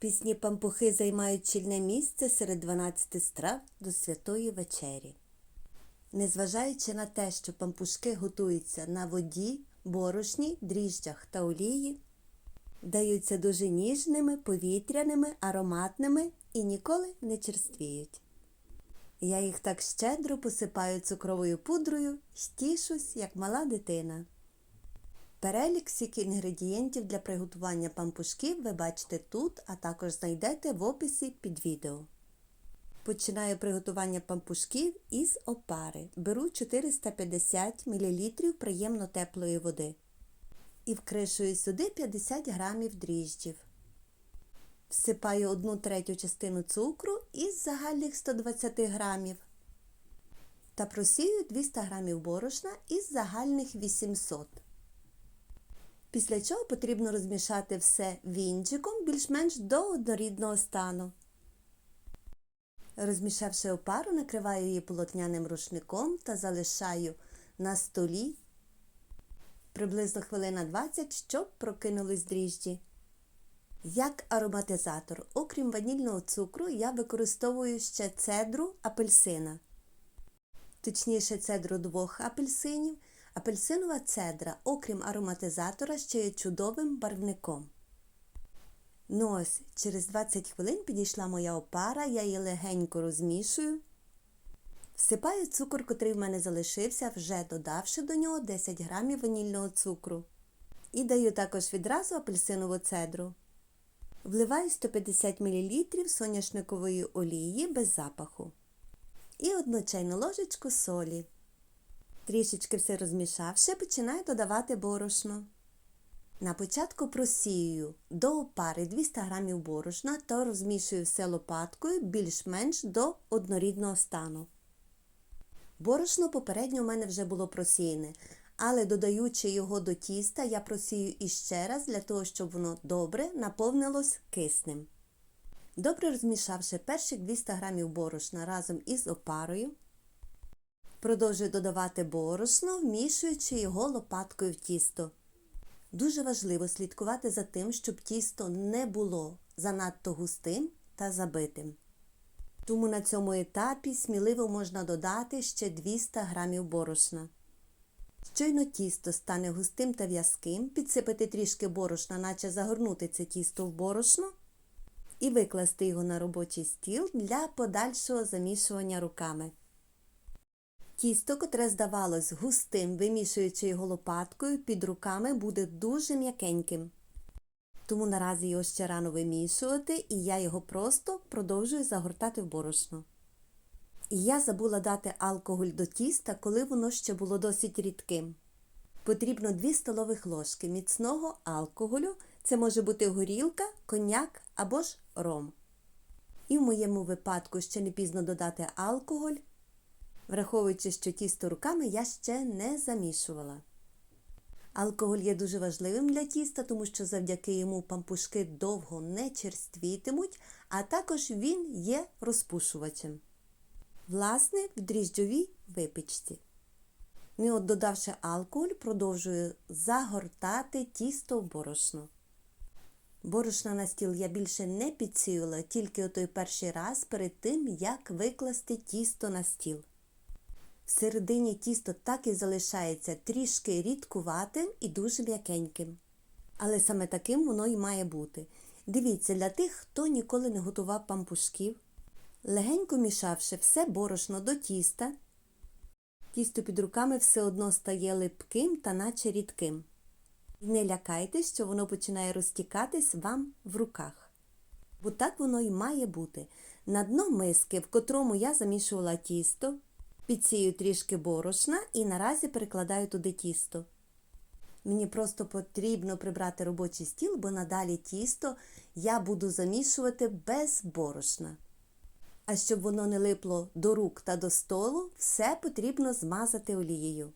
Пісні пампухи займають чільне місце серед 12 страв до святої вечері. Незважаючи на те, що пампушки готуються на воді, борошні, дріжджах та олії, даються дуже ніжними, повітряними, ароматними і ніколи не черствіють. Я їх так щедро посипаю цукровою пудрою й тішусь, як мала дитина. Перелік всіх інгредієнтів для приготування пампушків ви бачите тут, а також знайдете в описі під відео. Починаю приготування пампушків із опари. Беру 450 мл приємно теплої води і вкришую сюди 50 г дріжджів. Всипаю 1 третю частину цукру із загальних 120 г та просію 200 г борошна із загальних 800 Після чого потрібно розмішати все вінчиком більш-менш до однорідного стану. Розмішавши опару, накриваю її полотняним рушником та залишаю на столі приблизно хвилина 20, щоб прокинулись дріжджі. Як ароматизатор, окрім ванільного цукру, я використовую ще цедру апельсина. Точніше, цедру двох апельсинів. Апельсинова цедра, окрім ароматизатора, ще є чудовим барвником. Ну ось, через 20 хвилин підійшла моя опара, я її легенько розмішую. Всипаю цукор, котрий в мене залишився, вже додавши до нього 10 грамів ванільного цукру. І даю також відразу апельсинову цедру. Вливаю 150 мл соняшникової олії без запаху. І одну чайну ложечку солі. Трішечки все розмішавши, починаю додавати борошно. На початку просію до опари 200 г борошна та розмішую все лопаткою більш-менш до однорідного стану. Борошно попередньо у мене вже було просіяне, але додаючи його до тіста, я просію іще раз для того, щоб воно добре наповнилось киснем. Добре розмішавши перших 200 г борошна разом із опарою, продовжую додавати борошно, вмішуючи його лопаткою в тісто. Дуже важливо слідкувати за тим, щоб тісто не було занадто густим та забитим. Тому на цьому етапі сміливо можна додати ще 200 г борошна. Щойно тісто стане густим та в'язким, підсипати трішки борошна, наче загорнути це тісто в борошно, і викласти його на робочий стіл для подальшого замішування руками. Тісто, котре здавалось густим, вимішуючи його лопаткою, під руками буде дуже м'якеньким. Тому наразі його ще рано вимішувати, і я його просто продовжую загортати в борошно. І я забула дати алкоголь до тіста, коли воно ще було досить рідким. Потрібно 2 столових ложки міцного алкоголю, це може бути горілка, коньяк або ж ром. І в моєму випадку ще не пізно додати алкоголь, враховуючи, що тісто руками я ще не замішувала. Алкоголь є дуже важливим для тіста, тому що завдяки йому пампушки довго не черствітимуть, а також він є розпушувачем. Власне, в дріжджовій випічці. Ну от, додавши алкоголь, продовжую загортати тісто в борошно. Борошна на стіл я більше не підсіювала, тільки отой перший раз перед тим, як викласти тісто на стіл. Всередині тісто так і залишається трішки рідкуватим і дуже м'якеньким. Але саме таким воно і має бути. Дивіться, для тих, хто ніколи не готував пампушків, легенько мішавши все борошно до тіста, тісто під руками все одно стає липким та наче рідким. Не лякайтесь, що воно починає розтікатись вам в руках. Бо так воно і має бути. На дно миски, в котрому я замішувала тісто, Підсію трішки борошна і наразі перекладаю туди тісто. Мені просто потрібно прибрати робочий стіл, бо надалі тісто я буду замішувати без борошна. А щоб воно не липло до рук та до столу, все потрібно змазати олією.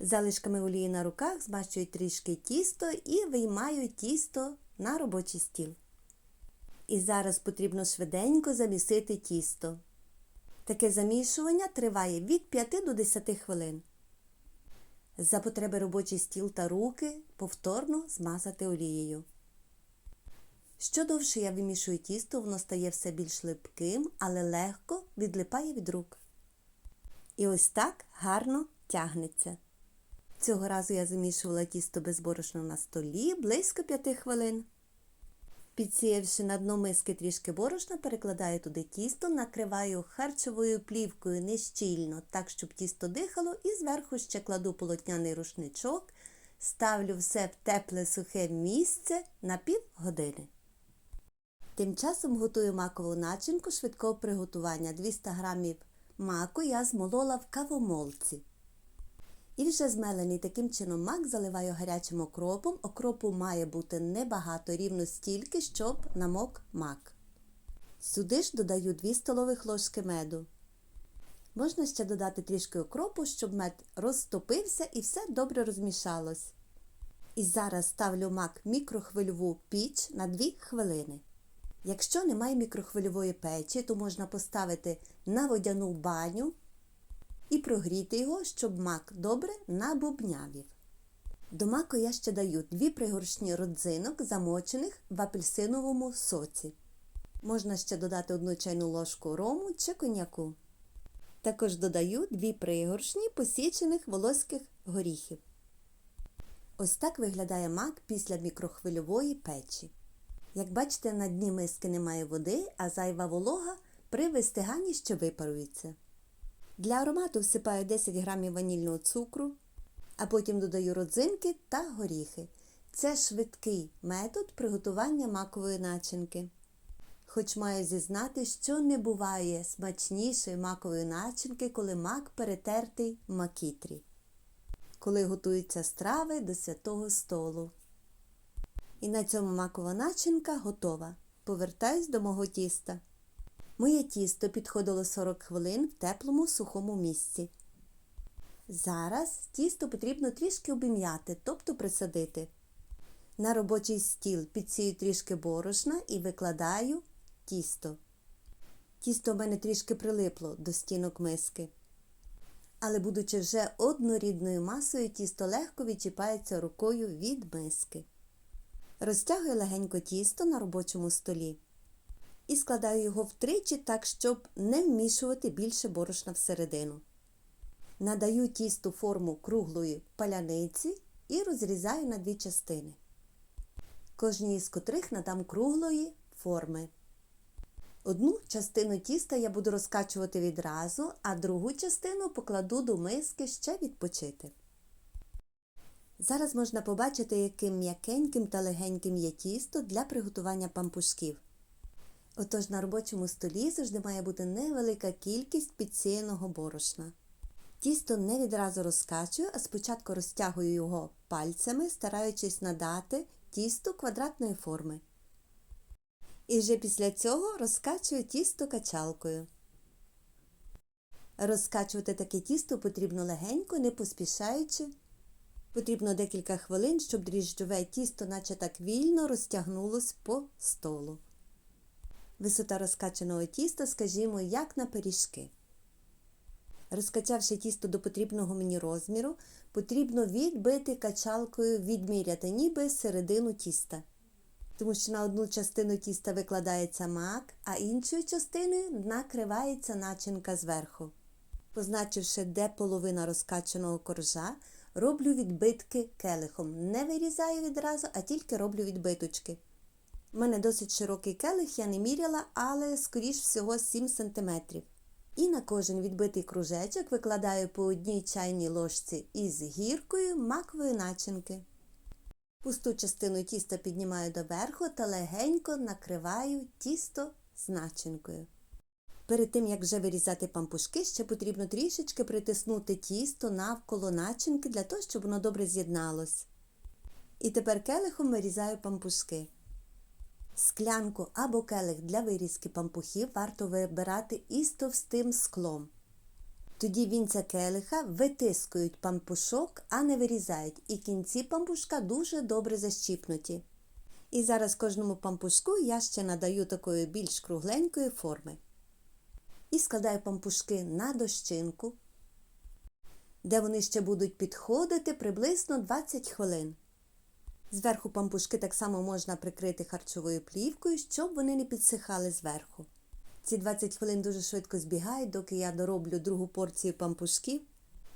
Залишками олії на руках змащую трішки тісто і виймаю тісто на робочий стіл. І зараз потрібно швиденько замісити тісто. Таке замішування триває від 5 до 10 хвилин. За потреби робочий стіл та руки повторно змазати олією. Що довше я вимішую тісто, воно стає все більш липким, але легко відлипає від рук. І ось так гарно тягнеться. Цього разу я замішувала тісто безборошно на столі близько 5 хвилин. Підсіявши на дно миски трішки борошна, перекладаю туди тісто, накриваю харчовою плівкою нещільно, так, щоб тісто дихало, і зверху ще кладу полотняний рушничок, ставлю все в тепле сухе місце на півгодини. Тим часом готую макову начинку швидкого приготування. 200 г маку я змолола в кавомолці. І вже змелений таким чином мак заливаю гарячим окропом. Окропу має бути небагато, рівно стільки, щоб намок мак. Сюди ж додаю 2 столових ложки меду. Можна ще додати трішки окропу, щоб мед розтопився і все добре розмішалось. І зараз ставлю мак мікрохвильову піч на 2 хвилини. Якщо немає мікрохвильової печі, то можна поставити на водяну баню і прогріти його, щоб мак добре набубнявів. До маку я ще даю 2 пригоршні родзинок, замочених в апельсиновому соці. Можна ще додати 1 чайну ложку рому чи коньяку. Також додаю 2 пригоршні посічених волоських горіхів. Ось так виглядає мак після мікрохвильової печі. Як бачите, на дні миски немає води, а зайва волога при вистиганні ще випарується. Для аромату всипаю 10 г ванільного цукру, а потім додаю родзинки та горіхи. Це швидкий метод приготування макової начинки. Хоч маю зізнати, що не буває смачнішої макової начинки, коли мак перетертий в макітрі, коли готуються страви до святого столу. І на цьому макова начинка готова. Повертаюсь до мого тіста. Моє тісто підходило 40 хвилин в теплому сухому місці. Зараз тісто потрібно трішки обім'яти, тобто присадити. На робочий стіл підсію трішки борошна і викладаю тісто. Тісто в мене трішки прилипло до стінок миски. Але, будучи вже однорідною масою, тісто легко відчіпається рукою від миски. Розтягую легенько тісто на робочому столі і складаю його втричі так, щоб не вмішувати більше борошна всередину. Надаю тісту форму круглої паляниці і розрізаю на дві частини, кожній з котрих надам круглої форми. Одну частину тіста я буду розкачувати відразу, а другу частину покладу до миски ще відпочити. Зараз можна побачити, яким м'якеньким та легеньким є тісто для приготування пампушків. Отож на робочому столі завжди має бути невелика кількість підсіяного борошна. Тісто не відразу розкачую, а спочатку розтягую його пальцями, стараючись надати тісту квадратної форми. І вже після цього розкачую тісто качалкою. Розкачувати таке тісто потрібно легенько, не поспішаючи. Потрібно декілька хвилин, щоб дріжджове тісто, наче так вільно розтягнулось по столу. Висота розкачаного тіста, скажімо, як на пиріжки. Розкачавши тісто до потрібного мені розміру, потрібно відбити качалкою, відміряти ніби середину тіста. Тому що на одну частину тіста викладається мак, а іншою частиною накривається начинка зверху. Позначивши, де половина розкачаного коржа, роблю відбитки келихом. Не вирізаю відразу, а тільки роблю відбиточки. У мене досить широкий келих, я не міряла, але, скоріш всього, 7 см. І на кожен відбитий кружечок викладаю по одній чайній ложці із гіркою макової начинки. Пусту частину тіста піднімаю доверху та легенько накриваю тісто з начинкою. Перед тим, як вже вирізати пампушки, ще потрібно трішечки притиснути тісто навколо начинки для того, щоб воно добре з'єдналось. І тепер келихом вирізаю пампушки. Склянку або келих для вирізки пампухів варто вибирати із товстим склом. Тоді вінця келиха витискують пампушок, а не вирізають, і кінці пампушка дуже добре защіпнуті. І зараз кожному пампушку я ще надаю такої більш кругленької форми. І складаю пампушки на дощинку, де вони ще будуть підходити приблизно 20 хвилин. Зверху пампушки так само можна прикрити харчовою плівкою, щоб вони не підсихали зверху. Ці 20 хвилин дуже швидко збігають, доки я дороблю другу порцію пампушків.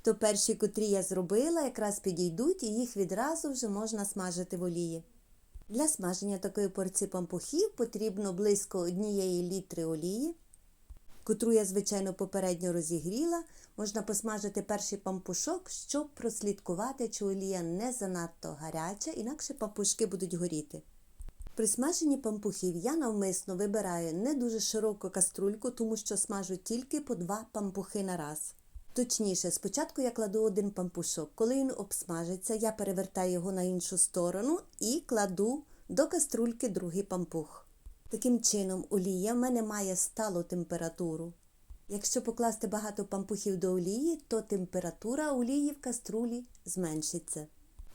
То перші, котрі я зробила, якраз підійдуть і їх відразу вже можна смажити в олії. Для смаження такої порції пампухів потрібно близько однієї літри олії, котру я, звичайно, попередньо розігріла. Можна посмажити перший пампушок, щоб прослідкувати, чи олія не занадто гаряча, інакше пампушки будуть горіти. При смаженні пампухів я навмисно вибираю не дуже широку каструльку, тому що смажу тільки по два пампухи на раз. Точніше, спочатку я кладу один пампушок. Коли він обсмажиться, я перевертаю його на іншу сторону і кладу до каструльки другий пампух. Таким чином, олія в мене має сталу температуру. Якщо покласти багато пампухів до олії, то температура олії в каструлі зменшиться.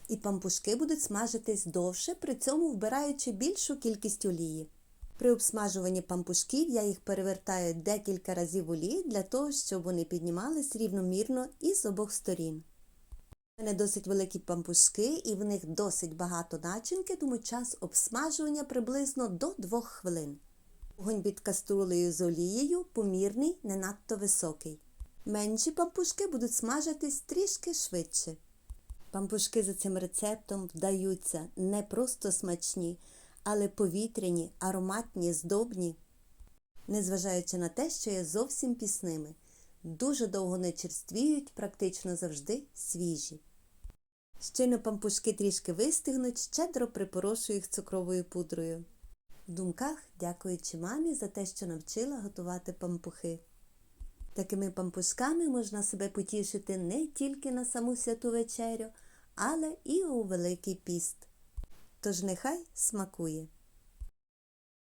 І пампушки будуть смажитись довше, при цьому вбираючи більшу кількість олії. При обсмажуванні пампушків я їх перевертаю декілька разів олії для того, щоб вони піднімались рівномірно і з обох сторін. У мене досить великі пампушки і в них досить багато начинки, тому час обсмажування приблизно до 2 хвилин. Вогонь під каструлею з олією помірний, не надто високий. Менші пампушки будуть смажитись трішки швидше. Пампушки за цим рецептом вдаються не просто смачні, але повітряні, ароматні, здобні, незважаючи на те, що є зовсім пісними. Дуже довго не черствіють, практично завжди свіжі. Щойно пампушки трішки вистигнуть, щедро припорошую їх цукровою пудрою. В думках, дякуючи мамі за те, що навчила готувати пампухи. Такими пампушками можна себе потішити не тільки на саму святу вечерю, але і у Великий піст. Тож нехай смакує.